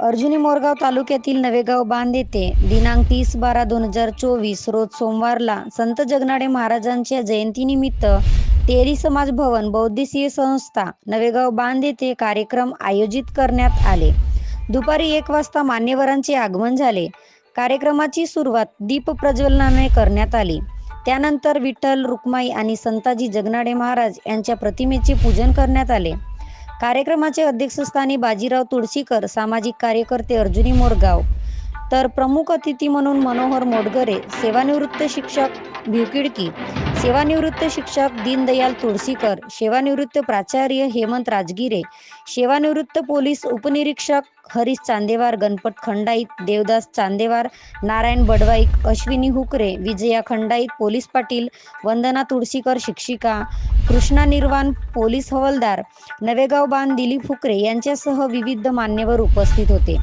अर्जुनी मोरगाव तालुक्यातील नवेगाव बांध येथे दिनांक तीस बारा दोन हजार चोवीस रोज सोमवारला संत जगनाडे महाराजांच्या जयंतीनिमित्त तेरी समाज भवन बौद्धिसीय संस्था नवेगाव बांध येथे कार्यक्रम आयोजित करण्यात आले. दुपारी एक वाजता मान्यवरांचे आगमन झाले. कार्यक्रमाची सुरुवात दीप प्रज्वलनाने करण्यात आली. त्यानंतर विठ्ठल रुक्माई आणि संताजी जगनाडे महाराज यांच्या प्रतिमेचे पूजन करण्यात आले. कार्यक्रमाचे अध्यक्षस्थानी बाजीराव तुळशीकर सामाजिक कार्यकर्ते अर्जुनी मोरगाव. तर प्रमुख अतिथी म्हणून मनोहर मोडगरे सेवानिवृत्त शिक्षक भिवकिडकी सेवानिवृत्त शिक्षक दीनदयाल तुळशीकर सेवानिवृत्त प्राचार्य हेमंत राजगिरे सेवानिवृत्त पोलीस उपनिरीक्षक हरीश चांदेवार गणपत खंडाईत देवदास चांदेवार नारायण बडवाईक अश्विनी हुकरे विजया खंडाईत पोलीस पाटील वंदना तुळशीकर शिक्षिका कृष्णा निर्वाण पोलीस हवालदार नवेगाव बांध दिलीप हुकरे यांच्यासह विविध मान्यवर उपस्थित होते.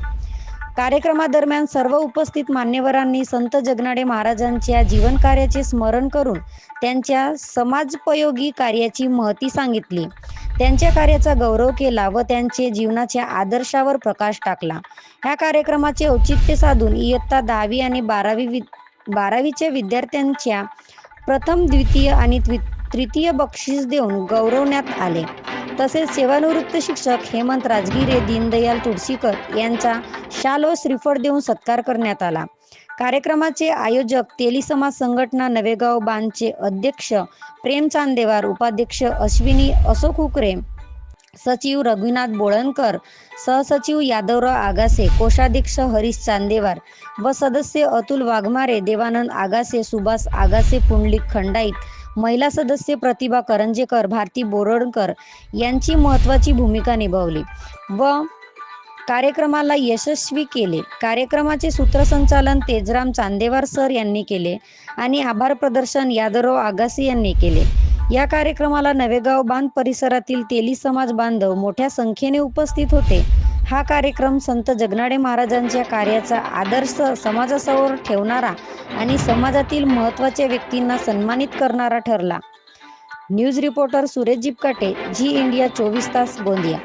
कार्यक्रमादरम्यान सर्व उपस्थित मान्यवरांनी संत जगनाडे महाराजांच्या जीवनकार्याचे स्मरण करून त्यांच्या समाजपयोगी कार्याची महती सांगितली. त्यांच्या कार्याचा गौरव केला व त्यांचे जीवनाच्या आदर्शावर प्रकाश टाकला. ह्या कार्यक्रमाचे औचित्य साधून इयत्ता दहावी आणि बारावी वि बारावीच्या विद्यार्थ्यांच्या प्रथम द्वितीय आणि तृतीय बक्षीस देऊन गौरवण्यात आले. तसेच सेवानिवृत्त शिक्षक हेमंत राजगिरे दीनदयाल तुळशीकर यांचा शाल व श्रीफळ देऊन सत्कार करण्यात आला. कार्यक्रमाचे आयोजक तेली समाज संघटना नवेगाव बांधचे अध्यक्ष प्रेम चांदेवार उपाध्यक्ष अश्विनी अशोक हुकरे सचिव रघुनाथ बोळणकर सहसचिव यादवराव आगासे कोषाध्यक्ष हरीश चांदेवार व सदस्य अतुल वाघमारे देवानंद आगासे सुभाष आगासे पुंडलिक खंडाईत महिला सदस्य प्रतिभा करंजेकर भारती बोरडकर यांची महत्त्वाची भूमिका निभावली व कार्यक्रमाला यशस्वी केले. कार्यक्रमाचे सूत्रसंचालन तेजराम चांदेवार सर यांनी केले आणि आभार प्रदर्शन यादवराव आगासी यांनी केले. या कार्यक्रमाला नवेगाव बांध परिसरातील तेली समाज बांधव मोठ्या संख्येने उपस्थित होते. हा कार्यक्रम संत जगनाडे महाराजांच्या कार्याचा आदर्श समाजासमोर ठेवणारा आणि समाजातील महत्त्वाच्या व्यक्तींना सन्मानित करणारा ठरला. News reporter Suresh Jipkate Zee India चोवीस तास गोंदिया.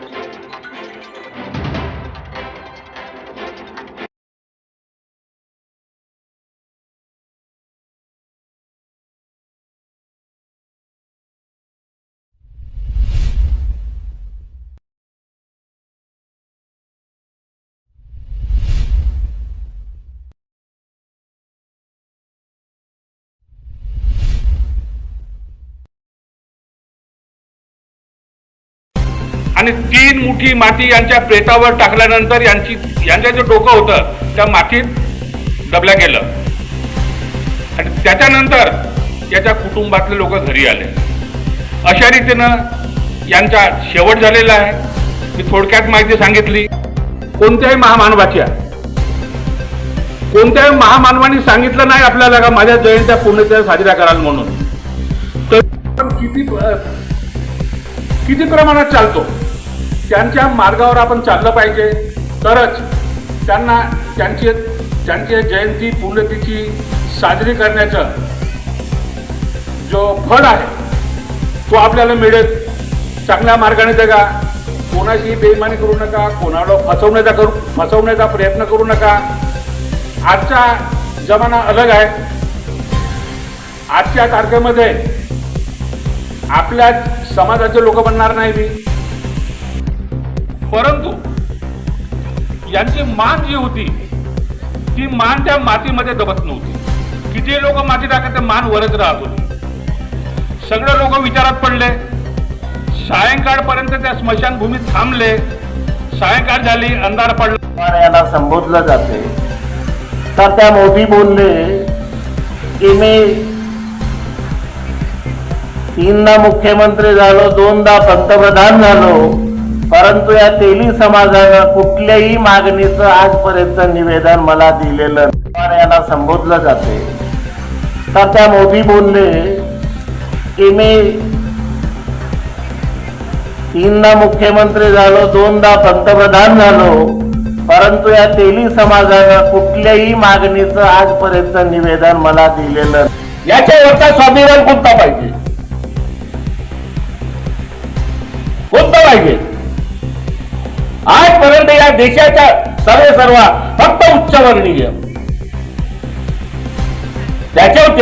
आणि तीन मुठी माती यांच्या प्रेतावर टाकल्यानंतर यांची यांचं जे डोकं होतं त्या मातीत दबल्या गेलं. आणि त्याच्यानंतर याच्या कुटुंबातले लोक घरी आले. अशा रीतीनं यांचा शेवट झालेला आहे. मी थोडक्यात माहिती सांगितली. कोणत्याही महामानवाच्या कोणत्याही महामानवाने सांगितलं नाही आपल्याला का माझ्या जयंत्या पुण्यतिथ्या साजऱ्या कराल म्हणून. तर किती किती प्रमाणात चालतो? त्यांच्या मार्गावर आपण चाललं पाहिजे. तरच त्यांना त्यांची त्यांची जयंती पुण्यतिथी साजरी करण्याचं जो फळ आहे तो आपल्याला मिळेल. चांगल्या मार्गाने जगा. कोणाशी बेईमानी करू नका. कोणाला फसवण्याचा करू फसवण्याचा प्रयत्न करू नका. आजचा जमाना अलग आहे. आजच्या तारखेमध्ये आपल्या समाजाचे लोक बनणार नाही मी. परंतु यांची मान जी होती ती मान त्या मातीमध्ये दबत नव्हती. किती लोक माती टाकत ते मान वरच राहत होती. सगळे लोक विचारात पडले. सायंकाळपर्यंत त्या स्मशानभूमीत थांबले. सायंकाळ झाली अंधार पडला. याला संबोधलं जाते. तर त्या मोदी बोलले की मी तीनदा मुख्यमंत्री झालो दोनदा पंतप्रधान झालो. परंतु या तेली समाजानं कुठल्याही मागणीचं आजपर्यंत निवेदन मला दिलेलं याला संबोधलं जाते. तर त्या मोदी बोलले की मी तीनदा मुख्यमंत्री झालो दोनदा पंतप्रधान झालो परंतु या तेली समाजानं कुठल्याही मागणीचं आजपर्यंत निवेदन मला दिलेलं याच्यावरचा स्वाभिमान कोणता पाहिजे? कोणता पाहिजे? आजपर्यंत या देशाच्या सर्वे सर्व फक्त उच्चवर्णीय त्याच्यावर